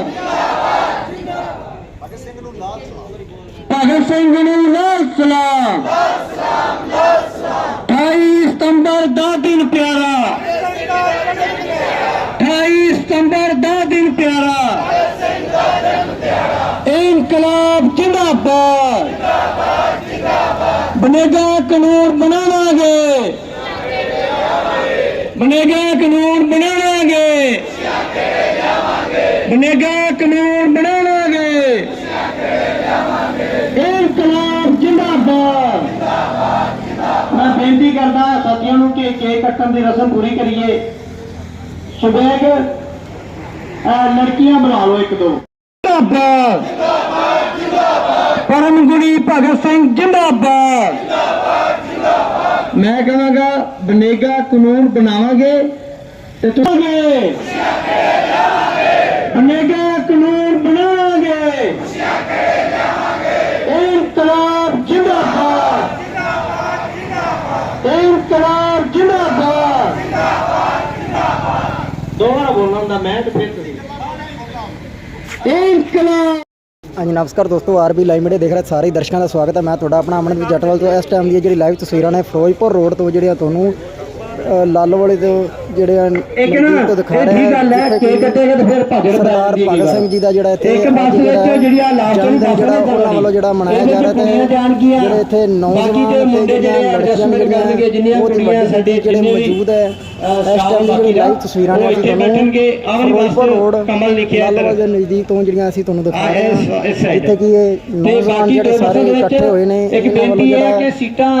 ਜਿੰਦਾਬਾਦ ਭਗਤ ਸਿੰਘ ਨੂੰ ਲਾਲ ਸਲਾਮ 28 ਸਤੰਬਰ ਦਾ ਦਿਨ ਪਿਆਰਾ 28 ਸਤੰਬਰ ਦਾ ਦਿਨ ਪਿਆਰਾ ਇਨਕਲਾਬ ਜਿੰਦਾਬਾਦ ਬਨੇਗਾ ਕਾਨੂੰਨ ਬਣਾਵਾਂਗੇ ਬਨੇਗਾ ਕਾਨੂੰਨ ਬਣਾਵਾਂਗੇ। ਬਨੇਗਾ ਇਨਕਲਾਬ ਜਿੰਦਾਬਾਦ। ਮੈਂ ਬੇਨਤੀ ਕਰਦਾ, ਸਾਥੀਆਂ ਨੂੰ ਕਿ ਕੇਕ ਕੱਟਣ ਦੀ ਰਸਮ ਪੂਰੀ ਕਰੀਏ। ਸ਼ਬੈਗ ਲੜਕੀਆਂ ਬੁਲਾ ਲਓ ਇੱਕ ਦੋ। ਜਿੰਦਾਬਾਦ। ਪਰਮਗੁਣੀ ਭਗਤ ਸਿੰਘ, ਜਿੰਦਾਬਾਦ। ਮੈਂ ਕਹਾਂਗਾ, ਬਨੇਗਾ ਕਾਨੂੰਨ ਬਣਾਵਾਂਗੇ ਤੇ ਤੁਸੀਂ ਬਨੇਗਾ ਕਾਨੂੰਨ ਬਣਾਵਾਂਗੇ। ਇਨਕਲਾਬ ਜਿੰਦਾਬਾਦ। ਇਨਕਲਾਬ ਜਿੰਦਾਬਾਦ। ਦੁਬਾਰਾ ਬੋਲਣਾ ਹੁੰਦਾ ਮੈਂ ਤੇ ਫਿਰ ਤੁਸੀਂ। ਇਨਕਲਾਬ। ਹਾਂਜੀ, ਨਮਸਕਾਰ ਦੋਸਤੋ, ਆਰਬੀ ਲਾਈਵ ਮੀਡੀਆ ਦੇਖ ਰਹੇ ਸਾਰੇ ਦਰਸ਼ਕਾਂ ਦਾ ਸਵਾਗਤ ਹੈ। ਮੈਂ ਤੁਹਾਡਾ ਆਪਣਾ ਅਮਨਦੀਪ ਜੱਟਵਾਲ ਤੋਂ। ਇਸ ਟਾਈਮ ਦੀ ਜਿਹੜੀ ਲਾਈਵ ਤਸਵੀਰਾਂ ਨੇ ਫਿਰੋਜ਼ਪੁਰ ਰੋਡ ਤੋਂ, ਜਿਹੜੀਆਂ ਤੁਹਾਨੂੰ ਅ, ਲਾਲੋਵਾਲੇ ਤੋਂ ਜਿਹੜੇ ਆ ਇੱਕ ਨਾ ਨਜ਼ਦੀਕ ਤੋਂ ਦਿਖਾ ਇਹ ਰਹੇ ਠੀਕ ਗੱਲ ਹੈ ਕੇਕ ਕੱਟੇਗਾ ਤੇ ਫਿਰ ਭਜਨ ਸਰਦਾਰ ਭਗਤ ਸਿੰਘ ਜੀ ਦਾ ਜਿਹੜਾ ਇੱਥੇ ਇੱਕ ਬੱਸ ਵਿੱਚ ਜਿਹੜੀ ਆ ਲਾਸਟ ਦਿਨ ਜਿਹੜਾ ਉਹਨਾਂ ਵੱਲੋਂ ਜਿਹੜਾ ਮਨਾਇਆ ਜਾ ਰਿਹਾ ਤੇ ਜਿਹੜੇ ਇੱਥੇ ਨੌਜਵਾਨ ਬਾਕੀ ਦੇ ਮੁੰਡੇ ਤੇ ਜਿਹੜੇ ਲੜਕੀਆਂ ਕਰਨਗੇ, ਜਿੰਨੀਆਂ ਕੁੜੀਆਂ ਸਾਡੇ ਜਿਹੜੇ ਮੌਜੂਦ ਹੈ ਇਸ ਟਾਈਮ ਦੀ ਜਿਹੜੀ ਲਾਈਵ ਤਸਵੀਰਾਂ ਨੇ ਅਸੀਂ ਇੱਥੇ ਬੈਠਣਗੇ, ਆਹ ਵਾਲੀ ਬੱਸ ਕਮਲ ਲਿਖਿਆ ਇੱਧਰ। ਲਾਲੋਵਾਲ ਦੇ ਨਜ਼ਦੀਕ ਤੋਂ ਜਿਹੜੀਆਂ ਅਸੀਂ ਤੁਹਾਨੂੰ ਦਿਖਾ ਰਹੇ ਹਾਂ। ਜਿੱਥੇ ਕਿ ਇਹ ਤੇ ਨੌਜਵਾਨ ਜਿਹੜੇ ਸਾਰੇ ਇਕੱਠੇ ਹੋਏ ਨੇ ਇੱਕ ਵੱਲੋਂ ਬੇਨਤੀ ਹੈ ਕਿ ਸੀਟਾਂ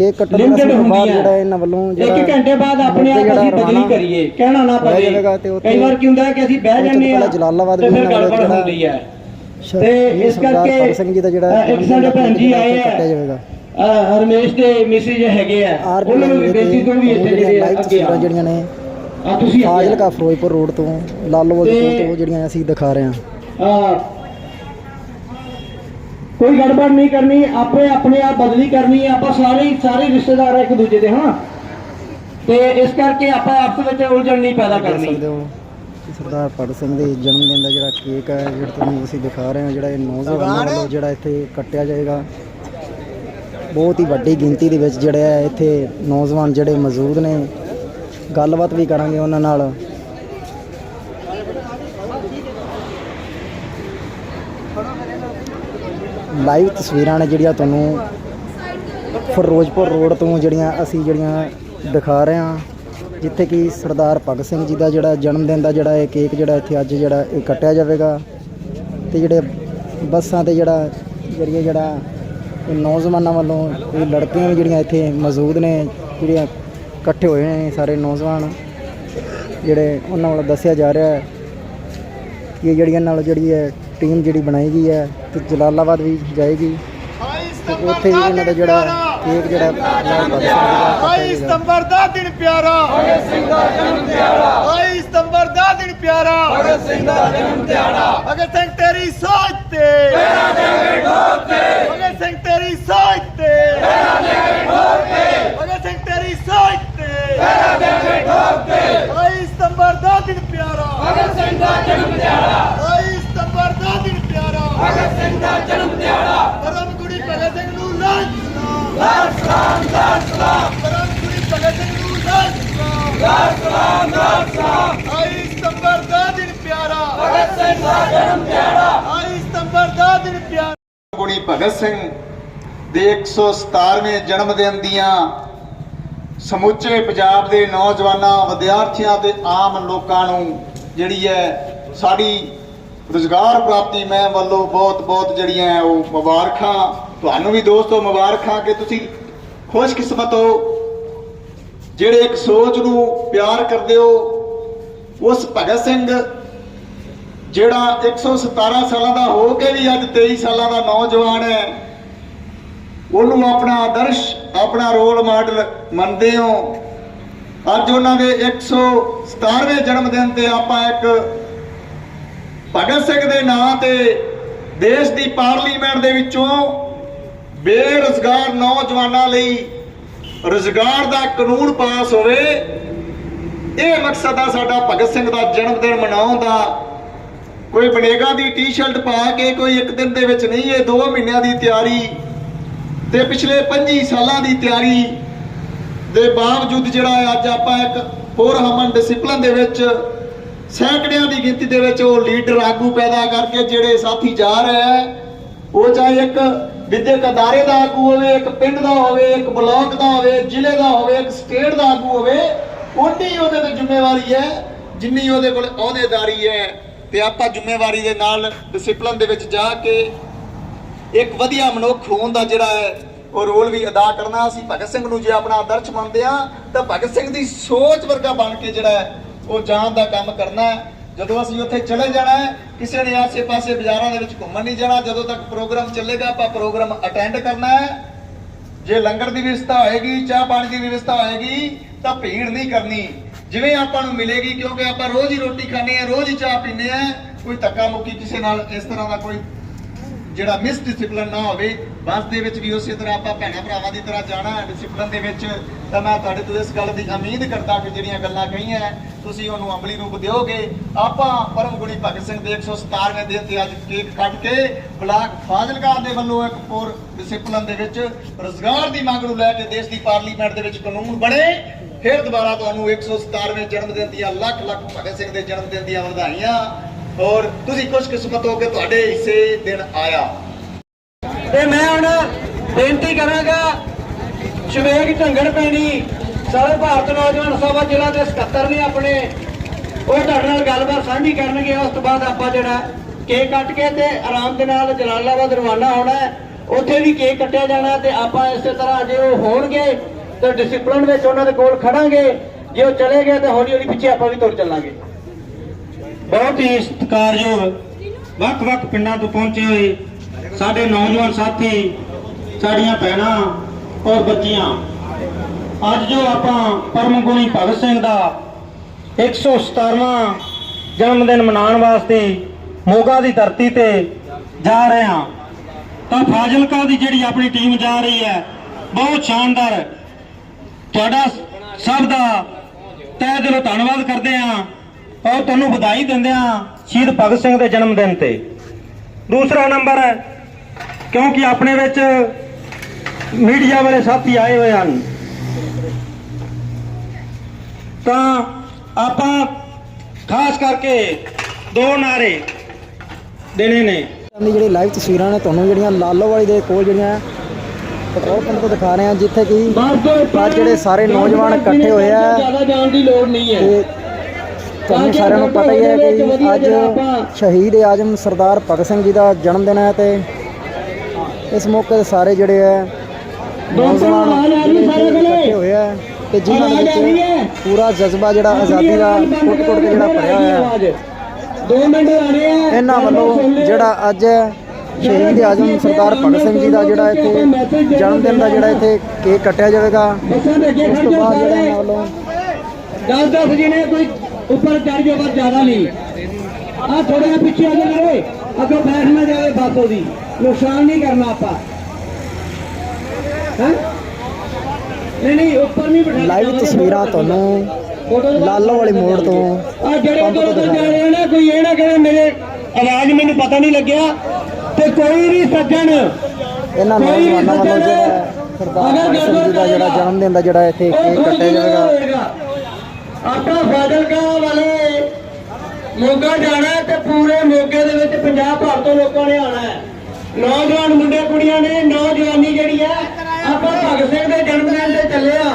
ਦਾ Limited ਸਮਾਂ ਬਾਅਦ ਹੁੰਦੀਆਂ। ਜਿਹੜਾ ਇਹਨਾਂ ਵੱਲੋਂ ਜਿਹੜਾ ਇੱਕ ਘੰਟੇ ਬਾਅਦ ਆਪਣੇ ਆਪ ਅਸੀਂ ਬਦਲੀ ਕਰੀਏ ਕਹਿਣਾ ਨਾ ਜਾਵੇਗਾ ਪਵੇ ਤੇ ਉੱਥੇ ਕਈ ਵਾਰ ਕੀ ਹੁੰਦਾ ਹੈ ਕਿ ਅਸੀਂ ਬਹਿ ਉੱਥੇ ਜਾਂਦੇ ਆ ਪਹਿਲਾਂ ਜਲਾਲਾਬਾਦ ਤੇ ਵੀ ਫਿਰ ਜਿਹੜਾ ਹੁੰਦੀ ਹੈ। ਸ਼- ਤੇ ਇਸ ਕਰਕੇ, ਭਗਤ ਸਿੰਘ ਜੀ ਦਾ ਜਿਹੜਾ ਅ, ਇੱਕ ਸਾਡੇ ਭੈਣ ਜੀ ਆਏ ਆ। ਕੱਟਿਆ ਜਾਵੇਗਾ। ਅਹ ਰਮੇਸ਼ ਦੇ ਮੈਸੇਜ ਹੈਗੇ ਆ। ਉਹਨਾਂ ਨੂੰ ਵੀ ਬੇਨਤੀ ਤੋਂ ਵੀ ਇੱਥੇ ਜਿਹੜੇ ਲਾਈਵ ਅੱਗੇ ਤਸਵੀਰਾਂ ਆ ਜਿਹੜੀਆਂ ਨੇ ਆ ਤੁਸੀਂ ਅੱਗੇ ਫਾਜ਼ਿਲਕਾ ਫਿਰੋਜ਼ਪੁਰ ਰੋਡ ਤੋਂ ਲਾਲੋਵਾਲ ਤੇ- ਜਿਹੜੀਆਂ ਅਸੀਂ ਦਿਖਾ ਰਹੇ ਹਾਂ। ਆ ਕੋਈ ਗੜਬੜ ਨਹੀਂ ਕਰਨੀ ਆਪੇ ਆਪਣੇ ਆਪ ਬਦਲੀ ਕਰਨੀ ਹੈ। ਆਪਾਂ ਸਾਰੇ ਸਾਰੇ ਰਿਸ਼ਤੇਦਾਰ ਆ ਇੱਕ ਦੂਜੇ ਦੇ ਹਾਂ ਤੇ ਇਸ ਕਰਕੇ ਆਪਾਂ ਆਪਸ ਵਿੱਚ ਉਲਝਣ ਨਹੀਂ ਪੈਦਾ ਕਰਨੀ। ਸਰਦਾਰ ਭਗਤ ਸਿੰਘ ਦੇ ਜਨਮ ਦਿਨ ਦਾ ਜਿਹੜਾ ਕੇਕ ਹੈ ਜਿਹੜਾ ਤੁਹਾਨੂੰ ਅਸੀਂ ਦਿਖਾ ਰਹੇ ਹਾਂ ਜਿਹੜਾ ਇਹ ਨੌਜਵਾਨਾਂ ਵੱਲੋਂ ਜਿਹੜਾ ਇੱਥੇ ਕੱਟਿਆ ਜਾਏਗਾ। ਬਹੁਤ ਹੀ ਵੱਡੀ ਗਿਣਤੀ ਦੇ ਵਿੱਚ ਜਿਹੜੇ ਹੈ ਇੱਥੇ ਨੌਜਵਾਨ ਜਿਹੜੇ ਮੌਜੂਦ ਨੇ। ਗੱਲਬਾਤ ਵੀ ਕਰਾਂਗੇ ਉਹਨਾਂ ਨਾਲ। ਲਾਈਵ ਤਸਵੀਰਾਂ ਨੇ ਜਿਹੜੀਆਂ ਤੁਹਾਨੂੰ ਫਿਰੋਜ਼ਪੁਰ ਰੋਡ ਤੋਂ ਜਿਹੜੀਆਂ ਅਸੀਂ ਜਿਹੜੀਆਂ ਦਿਖਾ ਰਹੇ ਹਾਂ, ਜਿੱਥੇ ਕਿ ਸਰਦਾਰ ਭਗਤ ਸਿੰਘ ਜੀ ਦਾ ਜਿਹੜਾ ਜਨਮ ਦਿਨ ਦਾ ਜਿਹੜਾ ਇਹ ਕੇਕ ਜਿਹੜਾ ਇੱਥੇ ਅੱਜ ਜਿਹੜਾ ਇਹ ਕੱਟਿਆ ਜਾਵੇਗਾ। ਤੇ ਜਿਹੜੇ ਬੱਸਾਂ ਤੇ ਜਿਹੜਾ ਜਰੀਏ ਜਿਹੜਾ ਨੌਜਵਾਨਾਂ ਵੱਲੋਂ ਇਹ ਲੜਕੀਆਂ ਵੀ ਜਿਹੜੀਆਂ ਇੱਥੇ ਮੌਜੂਦ ਨੇ, ਜਿਹੜੀਆਂ ਇਕੱਠੇ ਹੋਏ ਨੇ ਸਾਰੇ ਨੌਜਵਾਨ, ਜਿਹੜੇ ਉਹਨਾਂ ਵੱਲੋਂ ਦੱਸਿਆ ਜਾ ਰਿਹਾ ਹੈ ਕਿ ਜਿਹੜੀਆਂ ਨਾਲ ਜਿਹੜੀ ਹੈ ਟੀਮ ਜਿਹੜੀ ਬਣਾਈ ਗਈ ਹੈ ਤੇ ਜਲਾਲਾਬਾਦ ਵੀ ਜਾਏਗੀ ਤੇ ਉੱਥੇ ਵੀ ਇਹਨਾਂ ਦਾ ਜਿਹੜਾ ਕੇਕ ਜਿਹੜਾ ਸਰਦਾਰ ਭਗਤ ਸਿੰਘ ਜੀ ਦਾ ਕੱਟਿਆ 22 ਜਾਏਗਾ ਸਤੰਬਰ ਦਾ ਦਿਨ ਪਿਆਰਾ। ਭਗਤ ਸਿੰਘ ਦਾ ਜਨਮ ਦਿਹਾੜਾ 22 ਸਤੰਬਰ ਦਾ ਦਿਨ ਪਿਆਰਾ। ਭਗਤ ਸਿੰਘ ਦਾ ਜਨਮ ਦਿਹਾੜਾ ਭਗਤ ਸਿੰਘ ਤੇਰੀ ਸੋਚ ਤੇ। ਤੇਰਾ ਦੇਵੇ ਠੋਕ ਤੇ। ਭਗਤ ਸਿੰਘ ਤੇਰੀ ਸੋਚ ਤੇ ਤੇਰਾ ਦੇਵੇ ਠੋਕ ਤੇ ਭਗਤ ਸਿੰਘ ਤੇਰੀ ਸੋਚ ਤੇ ਤੇਰਾ ਦੇਵੇ ਠੋਕ ਤੇ 22 ਸਤੰਬਰ ਦਾ ਦਿਨ ਪਿਆਰਾ ਭਗਤ ਸਿੰਘ ਦਾ ਜਨਮ ਦਿਹਾੜਾ 22 ਸਤੰਬਰ ਦਾ ਦਿਨ ਪਿਆਰਾ ਭਗਤ ਸਿੰਘ ਦਾ ਜਨਮ ਦਿਹਾੜਾ ਪਰਮਗੁੜੀ ਭਗਤ ਸਿੰਘ ਨੂੰ ਲਾਲ ਸਲਾਮ ਲਾਲ ਸਲਾਮ ਲਾਲ ਭਗਤ ਸਿੰਘ ਨੂੰ ਲਾਲ ਸਲਾਮ ਲਾਲ ਸਲਾਮ ਲਾਲ ਸਲਾਮ 22 ਸਤੰਬਰ ਦਾ ਦਿਨ ਪਿਆਰਾ ਭਗਤ ਸਿੰਘ ਦਾ ਜਨਮ ਦਿਹਾੜਾ 22 ਸਤੰਬਰ ਦਾ ਦਿਨ ਪਿਆਰਾ ਗੁਣੀ ਭਗਤ ਸਿੰਘ ਦੇ 117ਵੇਂ ਜਨਮ ਦਿਨ ਦੀਆਂ ਸਮੁੱਚੇ ਪੰਜਾਬ ਦੇ ਨੌਜਵਾਨਾਂ, ਵਿਦਿਆਰਥੀਆਂ ਤੇ ਆਮ ਲੋਕਾਂ ਨੂੰ ਜਿਹੜੀ ਹੈ ਸਾਡੀ ਰੁਜ਼ਗਾਰ ਪ੍ਰਾਪਤੀ ਮੈਂ ਵੱਲੋਂ ਬਹੁਤ ਬਹੁਤ ਜਿਹੜੀਆਂ ਉਹ ਮੁਬਾਰਕਾਂ। ਤੁਹਾਨੂੰ ਵੀ ਦੋਸਤੋ ਮੁਬਾਰਕਾਂ ਕਿ ਤੁਸੀਂ ਖੁਸ਼ਕਿਸਮਤ ਹੋ ਜਿਹੜੇ ਇੱਕ ਸੋਚ ਨੂੰ ਪਿਆਰ ਕਰਦੇ ਹੋ, ਉਸ ਭਗਤ ਸਿੰਘ ਜਿਹੜਾ 117 ਸਾਲਾਂ ਦਾ ਹੋ ਕੇ ਵੀ ਅੱਜ 23 ਸਾਲਾਂ ਦਾ ਨੌਜਵਾਨ ਹੈ, ਉਹਨੂੰ ਆਪਣਾ ਆਦਰਸ਼, ਆਪਣਾ ਰੋਲ ਮਾਡਲ ਮੰਨਦੇ ਹੋ। ਅੱਜ ਉਹਨਾਂ ਦੇ 117ਵੇਂ ਜਨਮ ਦਿਨ ਤੇ ਆਪਾਂ ਇੱਕ ਭਗਤ ਸਿੰਘ ਦੇ ਨਾਂ ਤੇ ਦੇਸ਼ ਦੀ ਪਾਰਲੀਮੈਂਟ ਦੇ ਵਿੱਚੋਂ ਬੇਰੁਜ਼ਗਾਰ ਨੌਜਵਾਨਾਂ ਲਈ ਰੁਜ਼ਗਾਰ ਦਾ ਕਾਨੂੰਨ ਪਾਸ ਹੋਵੇ, ਇਹ ਮਕਸਦ ਆ ਸਾਡਾ ਭਗਤ ਸਿੰਘ ਦਾ ਜਨਮ ਦਿਨ ਮਨਾਉਣ ਦਾ। ਕੋਈ ਬਨੇਗਾ ਦੀ ਟੀ-ਸ਼ਰਟ ਪਾ ਕੇ, ਕੋਈ ਇੱਕ ਦਿਨ ਦੇ ਵਿੱਚ ਨਹੀਂ, ਇਹ 2 ਮਹੀਨਿਆਂ ਦੀ ਤਿਆਰੀ ਤੇ ਪਿਛਲੇ 25 ਸਾਲਾਂ ਦੀ ਤਿਆਰੀ ਦੇ ਬਾਵਜੂਦ ਜਿਹੜਾ ਅੱਜ ਆਪਾਂ ਇੱਕ ਹੋਰ ਹਮਨ ਡਿਸਪਲਨ ਦੇ ਵਿੱਚ ਸੈਂਕੜਿਆਂ ਦੀ ਗਿਣਤੀ ਦੇ ਵਿੱਚ ਉਹ ਲੀਡਰ ਆਗੂ ਪੈਦਾ ਕਰਕੇ ਜਿਹੜੇ ਸਾਥੀ ਜਾ ਰਿਹਾ ਹੈ ਉਹ ਚਾਹੇ ਇੱਕ ਵਿਦਿਅਕ ਅਦਾਰੇ ਦਾ ਆਗੂ ਹੋਵੇ, ਇੱਕ ਪਿੰਡ ਦਾ ਹੋਵੇ, ਇੱਕ ਬਲਾਕ ਦਾ ਹੋਵੇ ਜ਼ਿਲ੍ਹੇ ਦਾ ਹੋਵੇ, ਇੱਕ ਸਟੇਟ ਦਾ ਆਗੂ ਹੋਵੇ ਉਨੀ ਉਹਦੇ ਤੇ ਜ਼ਿੰਮੇਵਾਰੀ ਹੈ, ਜਿੰਨੀ ਉਹਦੇ ਕੋਲ ਅਹੁਦੇਦਾਰੀ ਹੈ। ਤੇ ਆਪਾਂ ਜ਼ਿੰਮੇਵਾਰੀ ਦੇ ਨਾਲ ਡਿਸਪਲਿਨ ਦੇ ਵਿੱਚ ਜਾ ਕੇ ਇੱਕ ਵਧੀਆ ਮਨੁੱਖ ਹੋਣ ਦਾ ਜਿਹੜਾ ਹੈ, ਉਹ ਰੋਲ ਵੀ ਅਦਾ ਕਰਨਾ। ਅਸੀਂ ਭਗਤ ਸਿੰਘ ਨੂੰ ਜੇ ਆਪਣਾ ਆਦਰਸ਼ ਮੰਨਦੇ ਆ ਤਾਂ ਭਗਤ ਸਿੰਘ ਦੀ ਸੋਚ ਵਰਗਾ ਬਣ ਕੇ ਜਿਹੜਾ ਹੈ, ਉਹ ਜਾਣ ਦਾ ਕੰਮ ਕਰਨਾ ਜਦੋਂ ਅਸੀਂ ਉੱਥੇ ਚਲੇ ਜਾਣਾ ਹੈ, ਕਿਸੇ ਨੇ ਆਸੇ-ਪਾਸੇ ਬਾਜ਼ਾਰਾਂ ਦੇ ਵਿੱਚ ਘੁੰਮਣ ਨਹੀਂ ਜਾਣਾ, ਜਦੋਂ ਤੱਕ ਪ੍ਰੋਗਰਾਮ ਚੱਲੇਗਾ, ਆਪਾਂ ਪ੍ਰੋਗਰਾਮ ਅਟੈਂਡ ਕਰਨਾ ਹੈ। ਜੇ ਲੰਗਰ ਦੀ ਵਿਵਸਥਾ ਹੋਏਗੀ, ਚਾਹ ਪਾਣੀ ਦੀ ਵਿਵਸਥਾ ਹੋਏਗੀ, ਤਾਂ ਭੀੜ ਨਹੀਂ ਕਰਨੀ। ਜਿਵੇਂ ਆਪਾਂ ਨੂੰ ਮਿਲੇਗੀ, ਕਿਉਂਕਿ ਆਪਾਂ ਰੋਜ਼ ਹੀ ਰੋਟੀ ਖਾਂਦੇ ਆ ਰੋਜ਼ ਹੀ ਚਾਹ ਪੀਂਦੇ ਆ ਕੋਈ ਧੱਕਾ ਮੁੱਕੀ ਕਿਸੇ ਨਾਲ ਇਸ ਤਰ੍ਹਾਂ ਦਾ ਕੋਈ ਜਿਹੜਾ ਮਿਸ ਡਿਸਪਲਿਨ ਨਾ ਹੋਵੇ ਬੱਸ ਦੇ ਵਿੱਚ ਵੀ ਉਸੇ ਤਰ੍ਹਾਂ ਆਪਾਂ ਭੈਣਾਂ ਭਰਾਵਾਂ ਦੀ ਤਰ੍ਹਾਂ ਜਾਣਾ ਹੈ ਦੇ ਵਿੱਚ, ਤਾਂ ਮੈਂ ਤੁਹਾਡੇ ਤੋਂ ਇਸ ਗੱਲ ਦੀ ਉਮੀਦ ਕਰਦਾ ਕਿ ਜਿਹੜੀਆਂ ਗੱਲਾਂ ਕਹੀਆਂ ਤੁਸੀਂ ਉਹਨੂੰ ਅਮਲੀ ਰੂਪ ਦਿਓਗੇ। ਆਪਾਂ ਪਰਮ ਗੁਣੀ ਭਗਤ ਸਿੰਘ ਦੇ 117ਵੇਂ ਦਿਨ ਤੇ ਅੱਜ ਕੇਕ ਕੱਟ ਕੇ ਬਲਾਕ ਫਾਜ਼ਿਲਕਾ ਦੇ ਵੱਲੋਂ ਇੱਕ ਹੋਰ ਡਿਸਪਲਿਨ ਦੇ ਵਿੱਚ ਰੋਜ਼ਗਾਰ ਦੀ ਮੰਗ ਨੂੰ ਲੈ ਕੇ ਦੇਸ਼ ਦੀ ਪਾਰਲੀਮੈਂਟ ਦੇ ਵਿੱਚ ਕਾਨੂੰਨ ਬਣੇ। ਫਿਰ ਦੁਬਾਰਾ ਤੁਹਾਨੂੰ 117ਵੇਂ ਜਨਮ ਦਿਨ ਦੀਆਂ ਲੱਖ ਲੱਖ ਭਗਤ ਸਿੰਘ ਦੇ ਜਨਮ ਦਿਨ ਦੀਆਂ ਵਧਾਈਆਂ। ਔਰ ਤੁਸੀਂ ਖੁਸ਼ਕਿਸਮਤ ਹੋ ਕੇ ਤੁਹਾਡੇ ਹਿੱਸੇ ਦਿਨ ਆਇਆ। ਤੇ ਮੈਂ ਹੁਣ ਬੇਨਤੀ ਕਰਾਂਗਾ ਸ਼ਵੇਕ ਢੰਗੜ ਪੈਣੀ, ਸਾਰੇ ਭਾਰਤ ਨੌਜਵਾਨ ਸਭਾ ਜ਼ਿਲ੍ਹਾ ਦੇ ਸਕੱਤਰ ਨੇ ਆਪਣੇ, ਉਹ ਤੁਹਾਡੇ ਨਾਲ ਗੱਲਬਾਤ ਸਾਂਝੀ ਕਰਨਗੇ, ਉਸ ਤੋਂ ਬਾਅਦ ਆਪਾਂ ਜਿਹੜਾ ਕੇਕ ਕੱਟ ਕੇ ਤੇ ਆਰਾਮ ਦੇ ਨਾਲ ਜਲਾਲਾਬਾਦ ਰਵਾਨਾ ਹੋਣਾ ਉੱਥੇ ਵੀ ਕੇਕ ਕੱਟਿਆ ਜਾਣਾ ਤੇ ਆਪਾਂ ਇਸੇ ਤਰ੍ਹਾਂ ਜੇ ਉਹ ਹੋਣਗੇ, ਤੇ ਡਿਸਪਲਿਨ ਵਿੱਚ ਉਹਨਾਂ ਦੇ ਕੋਲ ਖੜਾਂਗੇ। ਜੇ ਉਹ ਚਲੇ ਗਏ ਤੇ ਹੌਲੀ ਹੌਲੀ ਪਿੱਛੇ ਆਪਾਂ ਵੀ ਤੁਰ ਚੱਲਾਂਗੇ। ਬਹੁਤ ਹੀ ਸਤਿਕਾਰਯੋਗ ਵੱਖ-ਵੱਖ ਪਿੰਡਾਂ ਤੋਂ ਪਹੁੰਚੇ ਹੋਏ ਸਾਡੇ ਨੌਜਵਾਨ ਸਾਥੀ, ਸਾਡੀਆਂ ਭੈਣਾਂ ਔਰ ਬੱਚੀਆਂ, ਅੱਜ ਜੋ ਆਪਾਂ ਪਰਮ ਗੁਣੀ ਭਗਤ ਸਿੰਘ ਦਾ 117ਵਾਂ ਜਨਮ ਦਿਨ ਮਨਾਉਣ ਵਾਸਤੇ ਮੋਗਾ ਦੀ ਧਰਤੀ ਤੇ ਜਾ ਰਹੇ ਹਾਂ, ਤਾਂ ਫਾਜ਼ਿਲਕਾ ਦੀ ਜਿਹੜੀ ਆਪਣੀ ਟੀਮ ਜਾ ਰਹੀ ਹੈ, ਬਹੁਤ ਸ਼ਾਨਦਾਰ। ਤੁਹਾਡਾ ਸਭ ਦਾ ਤਹਿ ਦਿਲੋਂ ਧੰਨਵਾਦ ਕਰਦੇ ਹਾਂ ਔਰ ਤੁਹਾਨੂੰ ਵਧਾਈ ਦਿੰਦੇ ਹਾਂ ਸ਼ਹੀਦ ਭਗਤ ਸਿੰਘ ਦੇ ਜਨਮ ਦਿਨ ਤੇ। ਦੂਸਰਾ ਨੰਬਰ ਹੈ ਕਿਉਂਕਿ ਆਪਣੇ ਵਿੱਚ ਮੀਡੀਆ ਵਾਲੇ ਸਾਥੀ ਆਏ ਹੋਏ ਹਨ। ਤਾਂ ਆਪਾਂ ਖਾਸ ਕਰਕੇ ਦੋ ਨਾਰੇ ਦੇਣੇ ਨੇ। ਦੀ ਜਿਹੜੀ ਲਾਈਵ ਤਸਵੀਰਾਂ ਨੇ ਤੁਹਾਨੂੰ ਜਿਹੜੀਆਂ ਲਾਲੋਵਾਲੀ ਦੇ ਕੋਲ ਜਿਹੜੀਆਂ ਪੈਟਰੋਲ ਪੰਪ ਤੋਂ ਦਿਖਾ ਰਹੇ ਆ ਜਿੱਥੇ ਕਿ ਅੱਜ ਜਿਹੜੇ ਸਾਰੇ ਨੌਜਵਾਨ ਇਕੱਠੇ ਹੋਏ ਆ। ਜ਼ਿਆਦਾ ਜਾਣ ਦੀ ਲੋੜ ਨਹੀਂ ਹੈ। ਤੁਹਾਨੂੰ ਸਾਰਿਆਂ ਨੂੰ ਪਤਾ ਹੀ ਹੈ ਕਿ ਅੱਜ ਸ਼ਹੀਦ ਆਜਮ ਸਰਦਾਰ ਭਗਤ ਸਿੰਘ ਜੀ ਦਾ ਜਨਮ ਦਿਨ ਹੈ ਤੇ ਇਸ ਮੌਕੇ ਤੇ ਸਾਰੇ ਜਿਹੜੇ ਆ ਨੌਜਵਾਨ? ਇਕੱਠੇ ਹੋਏ ਆ ਤੇ ਜਿਨ੍ਹਾਂ ਦੇ ਵਿੱਚ ਹੈ? ਪੂਰਾ ਜਜ਼ਬਾ ਜਿਹੜਾ ਆਜ਼ਾਦੀ ਦਾ ਕੁੱਟ ਕੁੱਟ ਕੇ ਜਿਹੜਾ ਭਰਿਆ ਹੋਇਆ। ਹੈ 2 ਮਿੰਟ ਆਣੇ ਆ। ਇਹਨਾਂ ਵੱਲੋਂ ਜਿਹੜਾ ਅੱਜ ਸ਼ਹੀਦ ਆਜਮ ਸਰਦਾਰ ਭਗਤ ਸਿੰਘ ਜੀ ਦਾ ਜਿਹੜਾ ਇੱਥੇ ਜਨਮ ਦਿਨ ਦਾ ਜਿਹੜਾ ਇੱਥੇ ਕੇਕ ਕੱਟਿਆ ਜਾਵੇਗਾ। ਦੇ ਉਸ ਤੋਂ ਬਾਅਦ ਜਿਹੜਾ ਇਹਨਾਂ ਵੱਲੋਂ ਦਸ ਦਸ ਜੀ ਨੇ ਕੋਈ ਉੱਪਰ ਚੜ ਜਾਓ ਬਸ ਜ਼ਿਆਦਾ ਨਹੀਂ। ਆ ਥੋੜਾ ਜਿਹਾ ਪਿੱਛੇ ਆ ਮੇਰੇ ਅੱਗੋਂ ਬੈਠ ਨਾ ਜਾਵੇ ਬੱਸ ਉਹਦੀ ਨੁਕਸਾਨ ਨਹੀਂ ਕਰਨਾ ਆਪਾਂ। ਹੈਂ? ਨਹੀਂ ਨਹੀਂ ਉੱਪਰ ਨਹੀਂ ਬਿਠਾ ਲਾਈਵ ਤਸਵੀਰਾਂ ਤੁਹਾਨੂੰ ਲਾਲੋ ਵਾਲੇ ਮੋੜ ਤੋਂ ਆ ਜਿਹੜੇ ਉੱਧਰ ਦਿਖਾ ਜਾ ਰਹੇ ਨੇ ਕੋਈ ਇਹ ਨਾ ਕਹੇ ਮੇਰੇ ਆਵਾਜ਼ ਮੈਨੂੰ ਪਤਾ ਨਹੀਂ ਲੱਗਿਆ ਤੇ ਕੋਈ ਵੀ ਸੱਜਣ ਇਹਨਾਂ ਨੌਜਵਾਨਾਂ ਵੱਲੋਂ ਜਿਹੜਾ ਸਰਦਾਰ ਸਿੰਘ ਦਾ ਜਿਹੜਾ ਜਨਮ ਦਿਨ ਦਾ ਜਿਹੜਾ ਇੱਥੇ ਕੇਕ ਕੱਟਿਆ ਜਾਵੇਗਾ। ਆਪਾਂ ਫਾਜ਼ਿਲਕਾ ਵਾਲੇ ਮੋਗਾ ਜਾਣਾ ਤੇ ਪੂਰੇ ਮੋਗੇ ਦੇ ਵਿੱਚ ਪੰਜਾਬ ਭਰ ਤੋਂ ਲੋਕਾਂ ਨੇ ਆਣਾ ਹੈ। ਨੌਜਵਾਨ ਮੁੰਡੇ ਕੁੜੀਆਂ ਨੇ ਨੌਜਵਾਨੀ ਜਿਹੜੀ ਹੈ ਆਪਾਂ ਭਗਤ ਸਿੰਘ ਦੇ ਜਨਮ ਦਿਨ ਤੇ ਚੱਲੇ ਆ।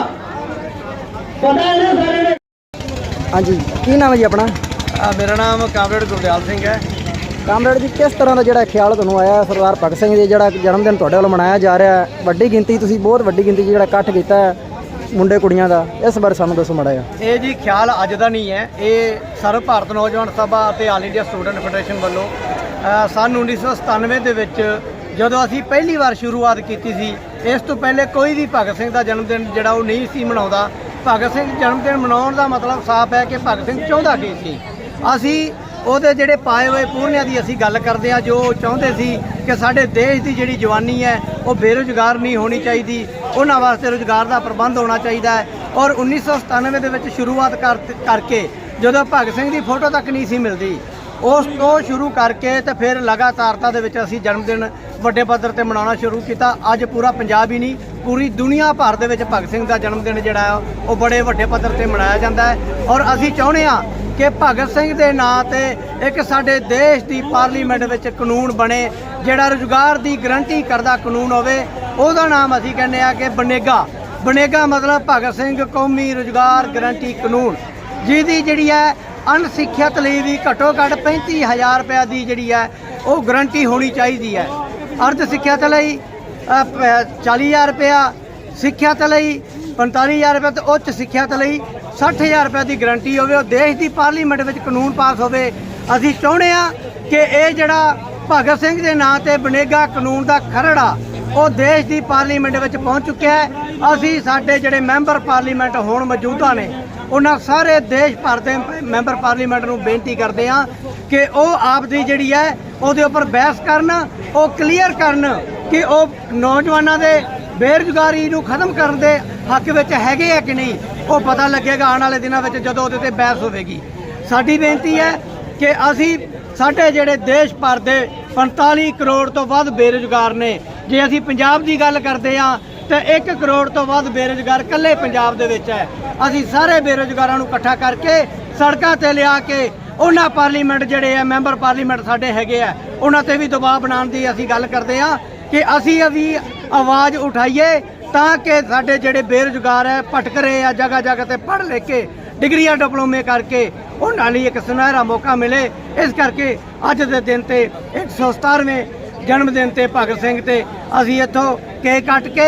ਪਤਾ ਹੈ ਨਾ ਸਾਰੇ ਨੇ? ਹਾਂਜੀ ਕੀ ਨਾਮ ਹੈ ਜੀ ਆਪਣਾ? ਮੇਰਾ ਨਾਮ ਕਾਮਰੇਡ ਗੁਰਦਿਆਲ ਸਿੰਘ ਹੈ। ਕਾਮਰੇਡ ਜੀ ਕਿਸ ਤਰ੍ਹਾਂ ਦਾ ਜਿਹੜਾ ਖਿਆਲ ਤੁਹਾਨੂੰ ਆਇਆ ਸਰਦਾਰ ਭਗਤ ਸਿੰਘ ਜੀ ਜਿਹੜਾ ਜਨਮ ਦਿਨ ਤੁਹਾਡੇ ਵੱਲੋਂ ਮਨਾਇਆ ਜਾ ਰਿਹਾ ਹੈ? ਵੱਡੀ ਗਿਣਤੀ ਤੁਸੀਂ ਬਹੁਤ ਵੱਡੀ ਗਿਣਤੀ ਜਿਹੜਾ ਇਕੱਠ ਕੀਤਾ ਹੈ ਮੁੰਡੇ ਕੁੜੀਆਂ ਦਾ ਇਸ ਬਾਰੇ ਸਾਨੂੰ ਦੱਸੋ ਮਾੜਾ ਜਿਹਾ। ਇਹ ਜੀ ਖਿਆਲ ਅੱਜ ਦਾ ਨਹੀਂ ਹੈ। ਇਹ ਸਰਵ ਭਾਰਤ ਨੌਜਵਾਨ ਸਭਾ ਅਤੇ ਆਲ ਇੰਡੀਆ ਸਟੂਡੈਂਟ ਫੈਡਰੇਸ਼ਨ ਵੱਲੋਂ ਸੰਨ 1997 ਦੇ ਵਿੱਚ ਜਦੋਂ ਅਸੀਂ ਪਹਿਲੀ ਵਾਰ ਸ਼ੁਰੂਆਤ ਕੀਤੀ ਸੀ, ਇਸ ਤੋਂ ਪਹਿਲੇ ਕੋਈ ਵੀ ਭਗਤ ਸਿੰਘ ਦਾ ਜਨਮ ਦਿਨ ਜਿਹੜਾ ਉਹ ਨਹੀਂ ਸੀ ਮਨਾਉਂਦਾ। ਭਗਤ ਸਿੰਘ ਜਨਮ ਦਿਨ ਮਨਾਉਣ ਦਾ ਮਤਲਬ ਸਾਫ਼ ਹੈ ਕਿ ਭਗਤ ਸਿੰਘ ਚਾਹੁੰਦਾ ਕੀ ਸੀ? ਅਸੀਂ ਉਹਦੇ ਜਿਹੜੇ ਪਾਏ ਹੋਏ ਪੂਰਨਿਆਂ ਦੀ ਅਸੀਂ ਗੱਲ ਕਰਦੇ ਹਾਂ, ਜੋ ਉਹ ਚਾਹੁੰਦੇ ਸੀ ਕਿ ਸਾਡੇ ਦੇਸ਼ ਦੀ ਜਿਹੜੀ ਜਵਾਨੀ ਹੈ, ਉਹ ਬੇਰੁਜ਼ਗਾਰ ਨਹੀਂ ਹੋਣੀ ਚਾਹੀਦੀ। ਉਹਨਾਂ ਵਾਸਤੇ ਰੁਜ਼ਗਾਰ ਦਾ ਪ੍ਰਬੰਧ ਹੋਣਾ ਚਾਹੀਦਾ ਹੈ। ਔਰ 1997 ਦੇ ਵਿੱਚ ਸ਼ੁਰੂਆਤ ਕਰ ਕਰਕੇ ਜਦੋਂ ਭਗਤ ਸਿੰਘ ਦੀ ਫੋਟੋ ਤੱਕ ਨਹੀਂ ਸੀ ਮਿਲਦੀ ਉਸ ਤੋਂ ਸ਼ੁਰੂ ਕਰਕੇ ਤੇ ਫਿਰ ਲਗਾਤਾਰਤਾ ਦੇ ਵਿੱਚ ਅਸੀਂ ਜਨਮ ਦਿਨ ਵੱਡੇ ਪੱਧਰ ਤੇ ਮਨਾਉਣਾ ਸ਼ੁਰੂ ਕੀਤਾ। ਅੱਜ ਪੂਰਾ ਪੰਜਾਬ ਹੀ ਨਹੀਂ, ਪੂਰੀ ਦੁਨੀਆ ਭਰ ਦੇ ਵਿੱਚ ਭਗਤ ਸਿੰਘ ਦਾ ਜਨਮ ਦਿਨ ਜਿਹੜਾ ਆ, ਉਹ ਬੜੇ ਵੱਡੇ ਪੱਧਰ ਤੇ ਮਨਾਇਆ ਜਾਂਦਾ ਹੈ। ਔਰ ਅਸੀਂ ਚਾਹੁੰਦੇ ਆ ਕਿ ਭਗਤ ਸਿੰਘ ਦੇ ਨਾਂ ਤੇ ਇੱਕ ਸਾਡੇ ਦੇਸ਼ ਦੀ ਪਾਰਲੀਮੈਂਟ ਵਿੱਚ ਕਾਨੂੰਨ ਬਣੇ, ਜਿਹੜਾ ਰੁਜ਼ਗਾਰ ਦੀ ਗਰੰਟੀ ਕਰਦਾ ਕਾਨੂੰਨ ਹੋਵੇ, ਉਹਦਾ ਨਾਮ ਅਸੀਂ ਕਹਿੰਦੇ ਆ ਕਿ ਬਨੇਗਾ। ਬਨੇਗਾ ਮਤਲਬ ਭਗਤ ਸਿੰਘ ਕੌਮੀ ਰੁਜ਼ਗਾਰ ਗਰੰਟੀ ਕਾਨੂੰਨ। ਜਿਹਦੀ ਜਿਹੜੀ ਹੈ ਅਣਸਿੱਖਿਅਤ ਲਈ ਵੀ ਘੱਟੋ ਘੱਟ 35000 ਰੁਪਏ ਦੀ ਜਿਹੜੀ ਹੈ ਉਹ ਗਰੰਟੀ ਹੋਣੀ ਚਾਹੀਦੀ ਹੈ। ਅਰਧ ਸਿੱਖਿਅਤ ਲਈ ਅ, ਪ- 40000 ਰੁਪਇਆ ਸਿੱਖਿਅਤ ਲਈ 45000 ਰੁਪਏ ਤੇ ਉੱਚ ਸਿੱਖਿਅਤ ਲਈ 60000 ਰੁਪਏ ਦੀ ਗਰੰਟੀ ਹੋਵੇ ਉਹ ਦੇਸ਼ ਦੀ ਪਾਰਲੀਮੈਂਟ ਵਿੱਚ ਕਾਨੂੰਨ ਪਾਸ ਹੋਵੇ। ਅਸੀਂ ਚਾਹੁੰਦੇ ਆ ਕਿ ਇਹ ਜਿਹੜਾ ਭਗਤ ਸਿੰਘ ਦੇ ਨਾਂ ਤੇ ਬਨੇਗਾ ਕਾਨੂੰਨ ਦਾ ਖਰੜਾ ਉਹ ਦੇਸ਼ ਦੀ ਪਾਰਲੀਮੈਂਟ ਵਿੱਚ ਪਹੁੰਚ ਚੁੱਕਿਆ ਹੈ। ਅਸੀਂ ਸਾਡੇ ਜਿਹੜੇ ਮੈਂਬਰ ਪਾਰਲੀਮੈਂਟ ਹੋਣ ਮੌਜੂਦਾ ਨੇ ਉਹਨਾਂ ਸਾਰੇ ਦੇਸ਼ ਭਰ ਦੇ ਮੈਂਬਰ ਪਾਰਲੀਮੈਂਟ ਨੂੰ ਬੇਨਤੀ ਕਰਦੇ ਹਾਂ ਕਿ ਉਹ ਆਪ ਦੀ ਜਿਹੜੀ ਹੈ, ਉਹਦੇ ਉੱਪਰ ਬਹਿਸ ਕਰਨ, ਉਹ ਕਲੀਅਰ ਕਰਨ ਕਿ ਉਹ ਨੌਜਵਾਨਾਂ ਦੇ ਬੇਰੁਜ਼ਗਾਰੀ ਨੂੰ ਖਤਮ ਕਰਨ ਦੇ ਹੱਕ ਵਿੱਚ ਹੈਗੇ ਆ ਕਿ ਨਹੀਂ, ਉਹ ਪਤਾ ਲੱਗੇਗਾ ਆਉਣ ਵਾਲੇ ਦਿਨਾਂ ਵਿੱਚ ਜਦੋਂ ਉਹਦੇ ਤੇ ਬਹਿਸ ਹੋਵੇਗੀ। ਸਾਡੀ ਬੇਨਤੀ ਹੈ ਕਿ ਅਸੀਂ ਸਾਡੇ ਜਿਹੜੇ ਦੇਸ਼ ਭਰ ਦੇ 45 ਕਰੋੜ ਤੋਂ ਵੱਧ ਬੇਰੁਜ਼ਗਾਰ ਨੇ, ਜੇ ਅਸੀਂ ਪੰਜਾਬ ਦੀ ਗੱਲ ਕਰਦੇ ਹਾਂ ਤੇ 1 ਕਰੋੜ ਤੋਂ ਵੱਧ ਬੇਰੁਜ਼ਗਾਰ ਇਕੱਲੇ ਪੰਜਾਬ ਦੇ ਵਿੱਚ ਹੈ। ਅਸੀਂ ਸਾਰੇ ਬੇਰੁਜ਼ਗਾਰਾਂ ਨੂੰ ਇਕੱਠਾ ਕਰਕੇ ਸੜਕਾਂ ਤੇ ਲਿਆ ਕੇ ਉਹਨਾਂ ਪਾਰਲੀਮੈਂਟ ਜਿਹੜੇ ਆ, ਮੈਂਬਰ ਪਾਰਲੀਮੈਂਟ ਸਾਡੇ ਹੈਗੇ ਆ, ਉਹਨਾਂ ਤੇ ਵੀ ਦਬਾਅ ਬਣਾਉਣ ਦੀ ਅਸੀਂ ਗੱਲ ਕਰਦੇ ਹਾਂ ਕਿ ਅਸੀਂ ਵੀ ਆਵਾਜ਼ ਉਠਾਈਏ ਤਾਂ ਕਿ ਸਾਡੇ ਜਿਹੜੇ ਬੇਰੁਜ਼ਗਾਰ ਹੈ, ਭਟਕ ਰਹੇ ਆ ਜਗ੍ਹਾ ਜਗ੍ਹਾ ਤੇ ਪੜ੍ਹ ਲਿਖ ਕੇ, ਡਿਗਰੀਆਂ, ਡਿਪਲੋਮੇ ਕਰਕੇ ਉਹਨਾਂ ਲਈ ਇੱਕ ਸੁਨਹਿਰਾ ਮੌਕਾ ਮਿਲੇ। ਇਸ ਕਰਕੇ ਅੱਜ ਦੇ ਦਿਨ ਤੇ 117ਵੇਂ ਜਨਮ ਦਿਨ ਤੇ ਭਗਤ ਸਿੰਘ ਤੇ ਅਸੀਂ ਇੱਥੋਂ ਕੇਕ ਕੱਟ ਕੇ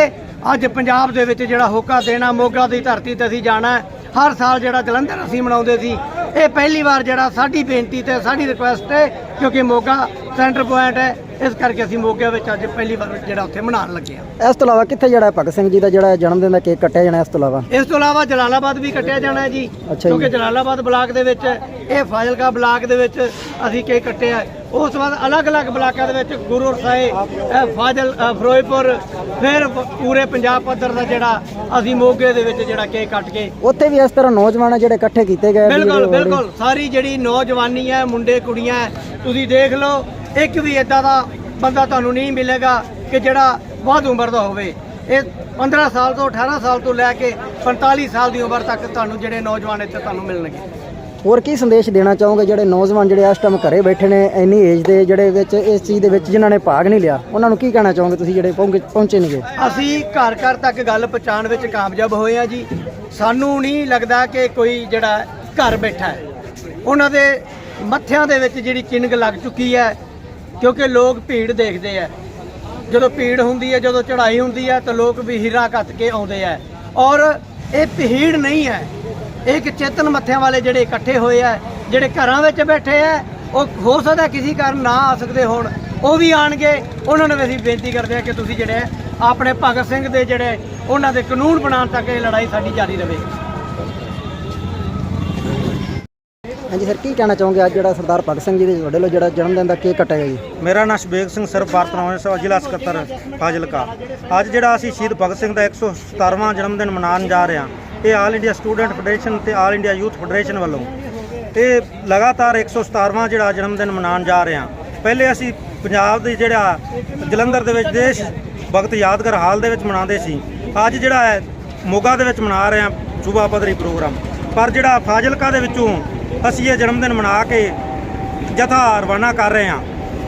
ਅੱਜ ਪੰਜਾਬ ਦੇ ਵਿੱਚ ਜਿਹੜਾ ਹੋਕਾ ਦੇਣਾ ਮੋਗਾ ਦੀ ਧਰਤੀ ਤੇ ਅਸੀਂ ਜਾਣਾ। ਹਰ ਸਾਲ ਜਿਹੜਾ ਜਲੰਧਰ ਅਸੀਂ ਮਨਾਉਂਦੇ ਸੀ ਇਹ ਪਹਿਲੀ ਵਾਰ ਜਿਹੜਾ ਸਾਡੀ ਬੇਨਤੀ ਤੇ ਸਾਡੀ ਰਿਕੁਐਸਟ ਹੈ ਕਿਉਂਕਿ ਮੋਗਾ ਸੈਂਟਰ ਪੁਆਇੰਟ ਹੈ ਇਸ ਕਰਕੇ ਅਸੀਂ ਮੋਗੇ ਵਿੱਚ ਅੱਜ ਪਹਿਲੀ ਵਾਰ ਜਿਹੜਾ ਉੱਥੇ ਮਨਾਉਣ ਲੱਗੇ ਹਾਂ ਇਸ ਤੋਂ ਇਲਾਵਾ ਕਿੱਥੇ ਜਿਹੜਾ ਭਗਤ ਸਿੰਘ ਜੀ ਦਾ ਜਿਹੜਾ ਜਨਮ ਦਿਨ ਦਾ ਕੇਕ ਕੱਟਿਆ ਜਾਣਾ ਇਸ ਤੋਂ ਇਲਾਵਾ ਇਸ ਤੋਂ ਇਲਾਵਾ ਜਲਾਲਾਬਾਦ ਵੀ ਕੱਟਿਆ ਜਾਣਾ ਹੈ ਜੀ। ਕਿਉਂਕਿ ਜਲਾਲਾਬਾਦ ਬਲਾਕ ਦੇ ਵਿੱਚ ਇਹ ਫਾਜ਼ਿਲਕਾ ਬਲਾਕ ਦੇ ਵਿੱਚ ਅਸੀਂ ਕੇਕ ਕੱਟਿਆ। ਉਸ ਤੋਂ ਬਾਅਦ ਅਲੱਗ-ਅਲੱਗ ਬਲਾਕਾਂ ਦੇ ਵਿੱਚ ਗੁਰੂ ਸਾਹਿਬ ਇਹ ਫਾਜ਼ਿਲ ਅ, ਫਿਰੋਜ਼ਪੁਰ ਫਿਰ ਪੂਰੇ ਪੰਜਾਬ ਪੱਧਰ ਦਾ ਜਿਹੜਾ ਅਸੀਂ ਮੋਗੇ ਦੇ ਵਿੱਚ ਜਿਹੜਾ ਕੇਕ ਕੱਟ ਕੇ ਉੱਥੇ ਵੀ ਇਸ ਤਰ੍ਹਾਂ ਨੌਜਵਾਨ ਜਿਹੜੇ ਇਕੱਠੇ ਕੀਤੇ ਗਏ ਬਿਲਕੁਲ ਬਿਲਕੁਲ। ਸਾਰੀ ਜਿਹੜੀ ਨੌਜਵਾਨੀ ਹੈ ਮੁੰਡੇ ਕੁੜੀਆਂ ਤੁਸੀਂ ਦੇਖ ਲਓ ਇੱਕ ਵੀ ਇਦਾਂ ਦਾ ਬੰਦਾ ਤੁਹਾਨੂੰ ਨਹੀਂ ਮਿਲੇਗਾ ਕਿ ਜਿਹੜਾ ਬਹੁਤ ਉਮਰ ਦਾ ਹੋਵੇ। ਇਹ 15 ਸਾਲ ਤੋਂ 18 ਸਾਲ ਤੋਂ ਲੈ ਕੇ 45 ਸਾਲ ਦੀ ਉਮਰ ਤੱਕ ਤੁਹਾਨੂੰ ਜਿਹੜੇ ਨੌਜਵਾਨ ਇੱਥੇ ਤੁਹਾਨੂੰ ਮਿਲਣਗੇ। ਹੋਰ ਕੀ ਸੰਦੇਸ਼ ਦੇਣਾ ਚਾਹੋਗੇ ਜਿਹੜੇ ਨੌਜਵਾਨ ਜਿਹੜੇ ਇਸ ਟਾਈਮ ਘਰੇ ਬੈਠੇ ਨੇ, ਇੰਨੀ ਏਜ ਦੇ ਜਿਹੜੇ ਵਿੱਚ ਇਸ ਚੀਜ਼ ਦੇ ਵਿੱਚ ਜਿਨ੍ਹਾਂ ਨੇ ਭਾਗ ਨਹੀਂ ਲਿਆ, ਉਹਨਾਂ ਨੂੰ ਕੀ ਕਹਿਣਾ ਚਾਹੋਗੇ ਤੁਸੀਂ ਜਿਹੜੇ ਪਹੁੰਚੇ ਪਹੁੰਚੇ ਅਸੀਂ ਘਰ ਘਰ ਤੱਕ ਗੱਲ ਪਹੁੰਚਾਉਣ ਵਿੱਚ ਕਾਮਯਾਬ ਹੋਏ ਆ ਜੀ। ਸਾਨੂੰ ਨਹੀਂ ਲੱਗਦਾ ਕਿ ਕੋਈ ਜਿਹੜਾ ਘਰ ਬੈਠਾ ਹੈ। ਉਹਨਾਂ ਦੇ ਮੱਥਿਆਂ ਦੇ ਵਿੱਚ ਜਿਹੜੀ ਚਿੰਨਗ ਲੱਗ ਚੁੱਕੀ ਹੈ, ਕਿਉਂਕਿ ਲੋਕ ਭੀੜ ਦੇਖਦੇ ਆ ਜਦੋਂ ਭੀੜ ਹੁੰਦੀ ਹੈ, ਜਦੋਂ ਚੜ੍ਹਾਈ ਹੁੰਦੀ ਹੈ, ਤਾਂ ਲੋਕ ਵੀ ਹੀਰਾ ਕੱਤ ਕੇ ਆਉਂਦੇ ਆ ਔਰ ਇਹ ਭੀੜ ਨਹੀਂ ਹੈ। ਇੱਕ ਚੇਤਨ ਮੱਥਿਆਂ ਵਾਲੇ ਜਿਹੜੇ ਇਕੱਠੇ ਹੋਏ ਆ ਜਿਹੜੇ ਘਰਾਂ ਵਿੱਚ ਬੈਠੇ ਆ ਉਹ ਹੋ ਸਕਦਾ ਕਿਸੇ ਕਾਰਨ ਨਾ ਆ ਸਕਦੇ ਹੋਣ ਉਹ ਵੀ ਆਣਗੇ। ਉਹਨਾਂ ਨੂੰ ਵੀ ਅਸੀਂ ਬੇਨਤੀ ਕਰਦੇ ਆ ਕਿ ਤੁਸੀਂ ਜਿਹੜੇ ਆਪਣੇ ਭਗਤ ਸਿੰਘ ਦੇ ਜਿਹੜੇ ਉਹਨਾਂ ਦੇ ਕਾਨੂੰਨ ਬਣਾਉਣ ਤੱਕ ਇਹ ਲੜਾਈ ਸਾਡੀ ਜਾਰੀ ਰਹੇ। ਹਾਂਜੀ ਸਰ ਕੀ ਕਹਿਣਾ ਚਾਹੋਗੇ ਅੱਜ ਜਿਹੜਾ ਸਰਦਾਰ ਭਗਤ ਸਿੰਘ ਜੀ ਦੇ ਤੁਹਾਡੇ ਵੱਲੋਂ ਜਿਹੜਾ ਜਨਮ ਦਿਨ ਦਾ ਕੇਕ ਕੱਟਿਆ ਗਿਆ ਜੀ? ਮੇਰਾ ਨਾਮ ਸ਼ਬੇਗ ਸਿੰਘ ਸਰ ਭਾਰਤ ਨੌਜਵਾਨ ਸਭਾ ਜ਼ਿਲ੍ਹਾ ਸਕੱਤਰ ਫਾਜ਼ਿਲਕਾ। ਅੱਜ ਜਿਹੜਾ ਅਸੀਂ ਸ਼ਹੀਦ ਭਗਤ ਸਿੰਘ ਦਾ 117ਵਾਂ ਜਨਮ ਦਿਨ ਮਨਾਉਣ ਜਾ ਰਹੇ ਹਾਂ ਇਹ ਆਲ ਇੰਡੀਆ ਸਟੂਡੈਂਟ ਫੈਡਰੇਸ਼ਨ ਤੇ ਆਲ ਇੰਡੀਆ ਯੂਥ ਫੈਡਰੇਸ਼ਨ ਵੱਲੋਂ। ਇਹ ਲਗਾਤਾਰ 117ਵਾਂ ਜਿਹੜਾ ਜਨਮ ਦਿਨ ਮਨਾਉਣ ਜਾ ਰਹੇ ਹਾਂ। ਪਹਿਲੇ ਅਸੀਂ ਪੰਜਾਬ ਦੇ ਜਿਹੜਾ ਜਲੰਧਰ ਦੇ ਵਿੱਚ ਦੇਸ਼ ਭਗਤ ਯਾਦਗਾਰ ਹਾਲ ਦੇ ਵਿੱਚ ਮਨਾਉਂਦੇ ਸੀ। ਅੱਜ ਜਿਹੜਾ ਹੈ, ਮੋਗਾ ਦੇ ਵਿੱਚ ਮਨਾ ਰਹੇ ਹਾਂ, ਸੂਬਾ ਪੱਧਰੀ ਪ੍ਰੋਗਰਾਮ। ਪਰ ਜਿਹੜਾ ਫਾਜ਼ਿਲਕਾ ਦੇ ਵਿੱਚੋਂ ਅਸੀਂ ਇਹ ਜਨਮ ਦਿਨ ਮਨਾ ਕੇ ਜਥਾ ਰਵਾਨਾ ਕਰ ਰਹੇ ਹਾਂ,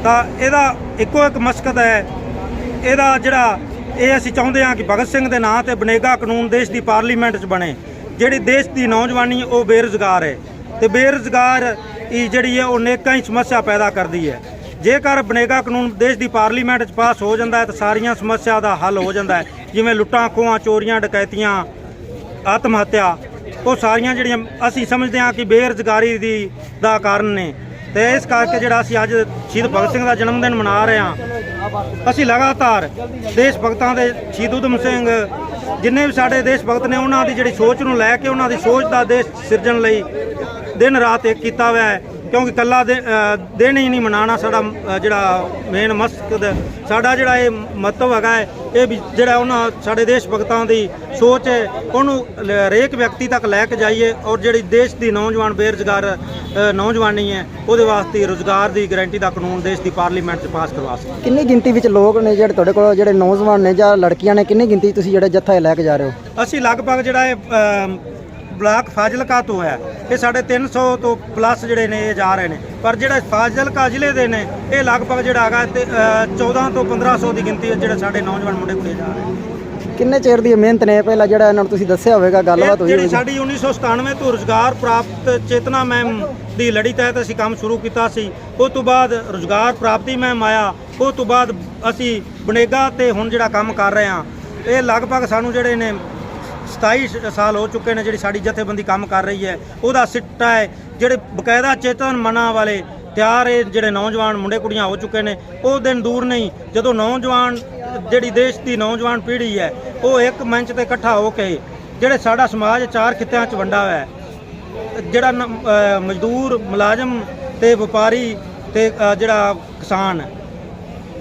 ਤਾਂ ਇਹਦਾ ਇੱਕੋ ਇੱਕ ਮਕਸਦ ਹੈ, ਇਹਦਾ ਜਿਹੜਾ ਇਹ ਅਸੀਂ ਚਾਹੁੰਦੇ ਹਾਂ ਕਿ ਭਗਤ ਸਿੰਘ ਦੇ ਨਾਂ ਤੇ ਬਨੇਗਾ ਕਾਨੂੰਨ ਦੇਸ਼ ਦੀ ਪਾਰਲੀਮੈਂਟ 'ਚ ਬਣੇ, ਜਿਹੜੀ ਦੇਸ਼ ਦੀ ਨੌਜਵਾਨੀ ਉਹ ਬੇਰੁਜ਼ਗਾਰ ਹੈ ਤੇ ਬੇਰੁਜ਼ਗਾਰ ਇਹ ਜਿਹੜੀ ਹੈ ਉਹ ਨੇਕਾਂ ਹੀ ਸਮੱਸਿਆ ਪੈਦਾ ਕਰਦੀ ਹੈ। ਜੇਕਰ ਬਨੇਗਾ ਕਾਨੂੰਨ ਦੇਸ਼ ਦੀ ਪਾਰਲੀਮੈਂਟ 'ਚ ਪਾਸ ਹੋ ਜਾਂਦਾ ਹੈ ਤਾਂ ਸਾਰੀਆਂ ਸਮੱਸਿਆ ਦਾ ਹੱਲ ਹੋ ਜਾਂਦਾ ਹੈ, ਜਿਵੇਂ ਲੁੱਟਾਂ, ਖੋਹਾਂ, ਚੋਰੀਆਂ, ਡਕੈਤੀਆਂ, ਆਤਮ ਹੱਤਿਆ, ਉਹ ਸਾਰੀਆਂ ਜਿਹੜੀਆਂ ਅਸੀਂ ਸਮਝਦੇ ਹਾਂ ਕਿ ਬੇਰੁਜ਼ਗਾਰੀ ਦੀ ਦਾ ਕਾਰਨ ਨੇ। ਤੇ ਇਸ ਕਰਕੇ ਜਿਹੜਾ ਅਸੀਂ ਅੱਜ ਸ਼ਹੀਦ ਭਗਤ ਸਿੰਘ ਦਾ ਜਨਮ ਦਿਨ ਮਨਾ ਰਹੇ ਹਾਂ ਅਸੀਂ ਲਗਾਤਾਰ ਦੇਸ਼ ਭਗਤਾਂ ਦੇ ਸ਼ਹੀਦ ਊਧਮ ਸਿੰਘ, ਜਿੰਨੇ ਵੀ ਸਾਡੇ ਦੇਸ਼ ਭਗਤ ਨੇ, ਉਹਨਾਂ ਦੀ ਜਿਹੜੀ ਸੋਚ ਨੂੰ ਲੈ ਕੇ, ਉਹਨਾਂ ਦੀ ਸੋਚ ਦਾ ਦੇਸ਼ ਸਿਰਜਣ ਲਈ ਦਿਨ ਰਾਤ ਇੱਕ ਕੀਤਾ ਹੋਇਆ ਹੈ। ਕਿਉਂਕਿ ਕੱਲਾ ਦਿਨ ਹੀ ਨਹੀਂ ਮਨਾਣਾ ਸਾਡਾ ਜਿਹੜਾ ਮੇਨ ਮਕਸਦ ਸਾਡਾ ਜਿਹੜਾ ਇਹ ਮਹੱਤਵ ਹੈਗਾ ਹੈ ਇਹ ਜਿਹੜਾ ਉਹਨਾਂ ਸਾਡੇ ਦੇਸ਼ ਭਗਤਾਂ ਦੀ ਸੋਚ ਹੈ ਉਹਨੂੰ ਹਰੇਕ ਵਿਅਕਤੀ ਤੱਕ ਲੈ ਕੇ ਜਾਈਏ ਔਰ ਜਿਹੜੀ ਦੇਸ਼ ਦੀ ਨੌਜਵਾਨ ਬੇਰੁਜ਼ਗਾਰ ਨੌਜਵਾਨੀ ਹੈ ਉਹਦੇ ਵਾਸਤੇ ਰੁਜ਼ਗਾਰ ਦੀ ਗਾਰੰਟੀ ਦਾ ਕਾਨੂੰਨ ਦੇਸ਼ ਦੀ ਪਾਰਲੀਮੈਂਟ 'ਚ ਪਾਸ ਕਰਵਾ ਸਕੀਏ ਕਿੰਨੀ ਗਿਣਤੀ ਵਿੱਚ ਲੋਕ ਨੇ ਜਿਹੜੇ ਤੁਹਾਡੇ ਕੋਲ ਜਿਹੜੇ ਨੌਜਵਾਨ ਨੇ ਜਾਂ ਲੜਕੀਆਂ ਨੇ ਕਿੰਨੀ ਗਿਣਤੀ ਤੁਸੀਂ ਜਿਹੜੇ ਜੱਥਾ ਲੈ ਕੇ ਜਾ ਰਹੇ ਹੋ? ਅਸੀਂ ਲਗਭਗ ਜਿਹੜਾ ਇਹ ਬਲਾਕ ਫਾਜ਼ਿਲਕਾ ਤੋਂ ਹੈ। ਇਹ ਸਾਡੇ 300 ਤੋਂ ਪਲੱਸ ਜਿਹੜੇ ਨੇ ਇਹ ਜਾ ਰਹੇ ਨੇ। ਪਰ ਜਿਹੜਾ ਫਾਜ਼ਿਲਕਾ ਜ਼ਿਲ੍ਹੇ ਦੇ ਨੇ ਇਹ ਲਗਭਗ ਜਿਹੜਾ ਹੈਗਾ ਤੇ ਅ, 14 ਤੋਂ 1500 ਦੀ ਗਿਣਤੀ ਵਿੱਚ ਜਿਹੜੇ ਸਾਡੇ ਨੌਜਵਾਨ ਮੁੰਡੇ ਕੁੜੀਆਂ ਜਾ ਰਹੇ ਨੇ। ਕਿੰਨੇ ਚਿਰ ਦੀ ਮਿਹਨਤ ਨੇ? ਪਹਿਲਾਂ ਜਿਹੜਾ ਇਹਨਾਂ ਨੂੰ ਤੁਸੀਂ ਦੱਸਿਆ ਹੋਵੇਗਾ ਗੱਲਬਾਤ ਹੋਈ ਜਿਹੜੀ ਸਾਡੀ 1997 ਤੋਂ ਰੁਜ਼ਗਾਰ ਪ੍ਰਾਪਤ ਚੇਤਨਾ ਮੈਮ ਦੀ ਲੜੀ ਤਹਿਤ ਅਸੀਂ ਕੰਮ ਸ਼ੁਰੂ ਕੀਤਾ ਸੀ ਉਸ ਤੋਂ ਬਾਅਦ ਰੁਜ਼ਗਾਰ ਪ੍ਰਾਪਤੀ ਮੈਮ ਆਇਆ ਉਸ ਤੋਂ ਬਾਅਦ ਅਸੀਂ ਬਨੇਗਾ ਤੇ ਹੁਣ ਜਿਹੜਾ ਕੰਮ ਕਰ ਰਹੇ ਹਾਂ। ਇਹ ਲਗਭਗ ਸਾਨੂੰ ਜਿਹੜੇ ਨੇ 27 ਸਾਲ ਹੋ ਚੁੱਕੇ ਨੇ ਜਿਹੜੀ ਸਾਡੀ ਜਥੇਬੰਦੀ ਕੰਮ ਕਰ ਰਹੀ ਹੈ। ਉਹਦਾ ਸਿੱਟਾ ਹੈ। ਜਿਹੜੇ ਬਕਾਇਦਾ ਚੇਤਨ ਮਨਾਂ ਵਾਲੇ ਤਿਆਰ ਇਹ ਜਿਹੜੇ ਨੌਜਵਾਨ ਮੁੰਡੇ ਕੁੜੀਆਂ ਹੋ ਚੁੱਕੇ ਨੇ, ਉਹ ਦਿਨ ਦੂਰ ਨਹੀਂ, ਜਦੋਂ ਨੌਜਵਾਨ, ਜਿਹੜੀ ਦੇਸ਼ ਦੀ ਨੌਜਵਾਨ ਪੀੜ੍ਹੀ ਹੈ, ਉਹ ਇੱਕ ਮੰਚ ਤੇ ਇਕੱਠਾ ਹੋ ਕੇ ਜਿਹੜੇ ਸਾਡਾ ਸਮਾਜ ਚਾਰ ਖਿੱਤਿਆਂ 'ਚ ਵੰਡਾ ਹੋਇਆ ਹੈ। ਜਿਹੜਾ ਨ- ਮਜ਼ਦੂਰ, ਮੁਲਾਜ਼ਮ ਤੇ ਵਪਾਰੀ ਤੇ ਜਿਹੜਾ ਕਿਸਾਨ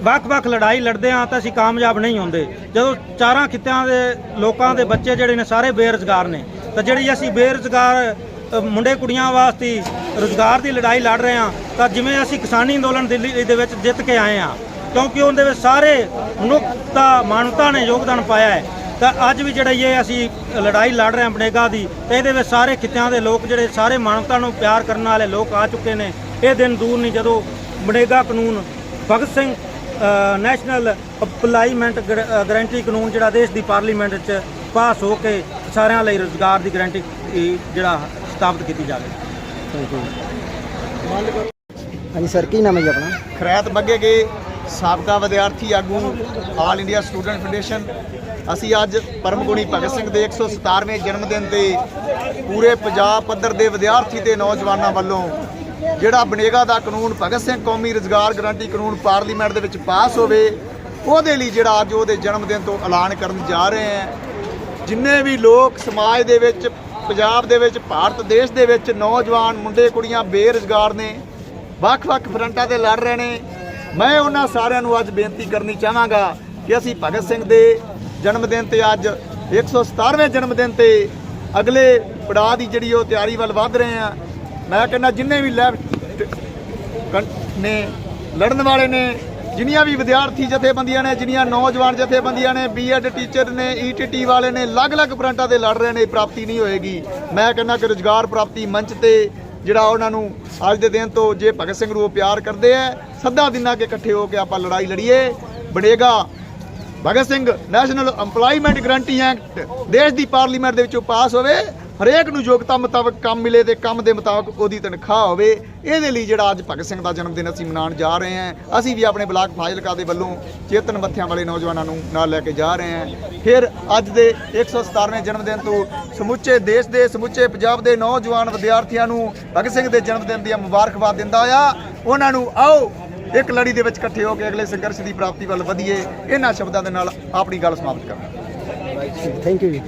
ਵੱਖ-ਵੱਖ ਲੜਾਈ ਲੜਦੇ ਆ ਤਾਂ ਅਸੀਂ ਕਾਮਯਾਬ ਨਹੀਂ ਹੁੰਦੇ। ਜਦੋਂ ਚਾਰਾਂ ਖਿੱਤਿਆਂ ਦੇ ਲੋਕਾਂ ਦੇ ਬੱਚੇ ਜਿਹੜੇ ਨੇ ਸਾਰੇ ਬੇਰੁਜ਼ਗਾਰ ਨੇ, ਤਾਂ ਜਿਹੜੀ ਅਸੀਂ ਬੇਰੁਜ਼ਗਾਰ ਮੁੰਡੇ ਕੁੜੀਆਂ ਵਾਸਤੇ ਰੁਜ਼ਗਾਰ ਦੀ ਲੜਾਈ ਲੜ ਰਹੇ ਆ ਤਾਂ ਜਿਵੇਂ ਅਸੀਂ ਕਿਸਾਨੀ ਅੰਦੋਲਨ ਦਿੱਲੀ, ਦੇ ਵਿੱਚ ਜਿੱਤ ਕੇ ਆਏ ਆ ਕਿਉਂਕਿ ਉਹਦੇ ਵਿੱਚ ਸਾਰੇ ਮਨੁੱਖਤਾ ਮਾਨਵਤਾ ਨੇ ਯੋਗਦਾਨ ਪਾਇਆ ਹੈ, ਤਾਂ ਅੱਜ ਵੀ ਜਿਹੜਾ ਇਹ ਅਸੀਂ ਲੜਾਈ ਲੜ ਰਹੇ ਹਾਂ ਬਨੇਗਾ ਦੀ, ਤੇ ਇਹਦੇ ਵਿੱਚ ਸਾਰੇ ਖਿੱਤਿਆਂ ਦੇ ਲੋਕ ਜਿਹੜੇ ਸਾਰੇ ਮਾਨਵਤਾ ਨੂੰ ਪਿਆਰ ਕਰਨ ਵਾਲੇ ਲੋਕ ਆ ਚੁੱਕੇ ਨੇ, ਇਹ ਦਿਨ ਦੂਰ ਨਹੀਂ ਜਦੋਂ ਬਨੇਗਾ ਕਾਨੂੰਨ, Bhagat Singh national employment guarantee ਕਾਨੂੰਨ ਜਿਹੜਾ ਦੇਸ਼ ਦੀ ਪਾਰਲੀਮੈਂਟ 'ਚ ਪਾਸ ਹੋ ਕੇ ਸਾਰਿਆਂ ਲਈ ਰੋਜ਼ਗਾਰ ਦੀ ਗਾਰੰਟੀ ਜਿਹੜਾ ਸਥਾਪਿਤ ਕੀਤੀ ਜਾਵੇ। ਹਾਂਜੀ ਸਰ ਕੀ ਨਾਮ ਹੈ ਜੀ ਆਪਣਾ? ਖਰੈਤ ਬੱਗੇਗੇ ਸਾਬਕਾ ਵਿਦਿਆਰਥੀ ਆਗੂ ਆਲ ਇੰਡੀਆ ਸਟੂਡੈਂਟ ਫੈਡਰੇਸ਼ਨ ਅਸੀਂ ਅੱਜ ਪਰਮ ਗੁਣੀ ਭਗਤ ਸਿੰਘ ਦੇ 117ਵੇਂ ਜਨਮ ਦਿਨ ਤੇ ਪੂਰੇ ਪੰਜਾਬ ਪੱਧਰ ਦੇ ਵਿਦਿਆਰਥੀ ਤੇ ਨੌਜਵਾਨਾਂ ਵੱਲੋਂ ਜਿਹੜਾ ਬਨੇਗਾ ਦਾ ਕਾਨੂੰਨ, ਭਗਤ ਸਿੰਘ ਕੌਮੀ ਰੁਜ਼ਗਾਰ ਗਾਰੰਟੀ ਕਾਨੂੰਨ ਪਾਰਲੀਮੈਂਟ ਦੇ ਵਿੱਚ ਪਾਸ ਹੋਵੇ, ਉਹਦੇ ਲਈ ਜਿਹੜਾ ਅੱਜ ਉਹਦੇ ਜਨਮ ਦਿਨ ਤੋਂ ਐਲਾਨ ਕਰਨ ਜਾ ਰਹੇ ਹਾਂ। ਜਿੰਨੇ ਵੀ ਲੋਕ ਸਮਾਜ ਦੇ ਵਿੱਚ, ਪੰਜਾਬ ਦੇ ਵਿੱਚ, ਭਾਰਤ ਦੇਸ਼ ਦੇ ਵਿੱਚ ਨੌਜਵਾਨ, ਮੁੰਡੇ, ਕੁੜੀਆਂ ਬੇਰੁਜ਼ਗਾਰ ਨੇ, ਵੱਖ-ਵੱਖ ਫਰੰਟਾਂ ਤੇ ਲੜ ਰਹੇ ਨੇ, ਮੈਂ ਉਹਨਾਂ ਸਾਰਿਆਂ ਨੂੰ ਅੱਜ ਬੇਨਤੀ ਕਰਨੀ ਚਾਹਾਂਗਾ ਕਿ ਅਸੀਂ ਭਗਤ ਸਿੰਘ ਦੇ ਜਨਮ ਦਿਨ ਤੇ ਅੱਜ 117ਵੇਂ ਜਨਮ ਦਿਨ ਤੇ ਅਗਲੇ ਪੜਾਅ ਦੀ ਜਿਹੜੀ ਉਹ ਤਿਆਰੀ ਵੱਲ ਵਧ ਰਹੇ ਹਾਂ। ਮੈਂ ਕਹਿੰਦਾ ਜਿੰਨੇ ਵੀ ਲੈਫਟ ਕੰ- ਨੇ ਲੜਨ ਵਾਲੇ ਨੇ, ਜਿੰਨੀਆਂ ਵੀ ਵਿਦਿਆਰਥੀ ਜਥੇਬੰਦੀਆਂ ਨੇ, ਜਿੰਨੀਆਂ ਨੌਜਵਾਨ ਜਥੇਬੰਦੀਆਂ ਨੇ ਬੀਐਡ ਟੀਚਰ ਨੇ ਈਟੀਟੀ ਵਾਲੇ ਨੇ, ਅਲੱਗ-ਅਲੱਗ ਫਰੰਟਾਂ ਤੇ ਲੜ ਰਹੇ ਨੇ ਪ੍ਰਾਪਤੀ ਨਹੀਂ ਹੋਏਗੀ। ਮੈਂ ਕਹਿੰਦਾ ਕਿ ਰੁਜ਼ਗਾਰ ਪ੍ਰਾਪਤੀ ਮੰਚ ਤੇ ਜਿਹੜਾ ਉਹਨਾਂ ਨੂੰ ਅੱਜ ਦੇ ਦਿਨ ਤੋਂ ਜੇ ਭਗਤ ਸਿੰਘ ਨੂੰ ਉਹ ਪਿਆਰ ਕਰਦੇ ਆ, ਸੱਦਾ ਦਿਨਾਂ ਕੇ ਇਕੱਠੇ ਹੋ ਕੇ ਆਪਾਂ ਲੜਾਈ ਲੜੀਏ। ਬਣੇਗਾ Bhagat Singh national EMPLOYMENT guarantee act ਦੇਸ਼ ਦੀ ਪਾਰਲੀਮੈਂਟ ਦੇ ਵਿੱਚੋਂ ਪਾਸ ਹੋਵੇ ਹਰੇਕ ਨੂੰ ਯੋਗਤਾ ਮੁਤਾਬਕ ਕੰਮ ਮਿਲੇ ਤੇ ਕੰਮ ਦੇ ਮੁਤਾਬਕ ਉਹਦੀ ਤਨਖਾਹ ਹੋਵੇ ਇਹਦੇ ਲਈ ਜਿਹੜਾ ਅੱਜ ਭਗਤ ਸਿੰਘ ਦਾ ਜਨਮ ਦਿਨ ਅਸੀਂ ਮਨਾਉਣ ਜਾ ਰਹੇ ਹਾਂ। ਅਸੀਂ ਵੀ ਆਪਣੇ ਬਲਾਕ ਫਾਜ਼ਿਲਕਾ ਦੇ ਵੱਲੋਂ ਚੇਤਨ ਮੱਥਿਆਂ ਵਾਲੇ ਨੌਜਵਾਨਾਂ ਨੂੰ ਨਾਲ ਲੈ ਕੇ ਜਾ ਰਹੇ ਹਾਂ। ਫਿਰ ਅੱਜ ਦੇ 117ਵੇਂ ਜਨਮ ਦਿਨ ਤੋਂ ਸਮੁੱਚੇ ਦੇਸ਼ ਦੇ ਸਮੁੱਚੇ ਪੰਜਾਬ ਦੇ ਨੌਜਵਾਨ ਵਿਦਿਆਰਥੀਆਂ ਨੂੰ ਭਗਤ ਸਿੰਘ ਦੇ ਜਨਮ ਦਿਨ ਦੀਆਂ ਮੁਬਾਰਕਬਾਦ ਦਿੰਦਾ ਆ ਉਹਨਾਂ ਨੂੰ ਆਓ ਇੱਕ ਲੜੀ ਦੇ ਵਿੱਚ ਇਕੱਠੇ ਹੋ ਕੇ ਅਗਲੇ ਸੰਘਰਸ਼ ਦੀ ਪ੍ਰਾਪਤੀ ਵੱਲ ਵਧੀਏ। ਇਹਨਾਂ ਸ਼ਬਦਾਂ ਦੇ ਨਾਲ ਆਪਣੀ ਗੱਲ ਸਮਾਪਤ ਕਰਾਂ ਥੈਂਕ ਯੂ ਜੀ।